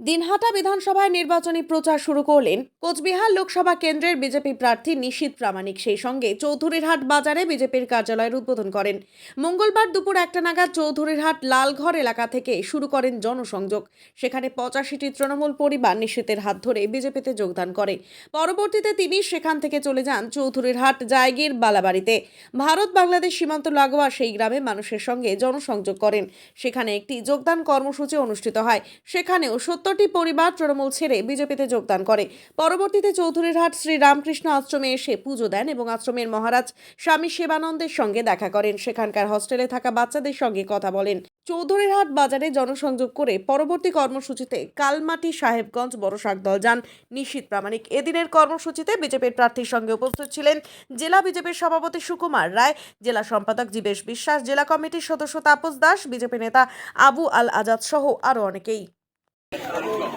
দিনহাটা বিধানসভায় নির্বাচনী প্রচার শুরু করলেন কোচবিহার লোকসভা কেন্দ্রের বিজেপি প্রার্থী নিশীত প্রামাণিক। সেই সঙ্গে চৌধুরীরহাট বাজারে বিজেপির কার্যালয়ের উদ্বোধন করেন। মঙ্গলবার দুপুর একটা নাগাদ চৌধুরীরহাট লালঘর এলাকা থেকে শুরু করেন জনসংযোগ। সেখানে পঁচাশিটি তৃণমূল পরিবার নিশীতের হাত ধরে বিজেপিতে যোগদান করে। পরবর্তীতে তিনি সেখান থেকে চলে যান চৌধুরীরহাট জায়গির বালাবাড়িতে। ভারত বাংলাদেশ সীমান্ত লাগোয়া সেই গ্রামে মানুষের সঙ্গে জনসংযোগ করেন। সেখানে একটি যোগদান কর্মসূচি অনুষ্ঠিত হয়। সেখানেও সত্তরটি পরিবার তৃণমূল ছেড়ে বিজেপিতে যোগদান করে। পরবর্তীতে চৌধুরীরহাট শ্রী রামকৃষ্ণ আশ্রমে এসে পুজো দেন এবং আশ্রমের মহারাজ স্বামী সেবানন্দের সঙ্গে দেখা করেন। সেখানকার হস্টেলে থাকা বাচ্চাদের সঙ্গে কথা বলেন। চৌধুরীরহাট বাজারে জনসংযোগ করে পরবর্তী কর্মসূচিতে কালমাটি সাহেবগঞ্জ বড় শাকদল যান নিশীত প্রামাণিক। এদিনের কর্মসূচিতে বিজেপির প্রার্থীর সঙ্গে উপস্থিত ছিলেন জেলা বিজেপির সভাপতি সুকুমার রায়, জেলা সম্পাদক জীবেশ বিশ্বাস, জেলা কমিটির সদস্য তাপস দাস, বিজেপি নেতা আবু আল আজাদ সহ আরও অনেকেই। Hey,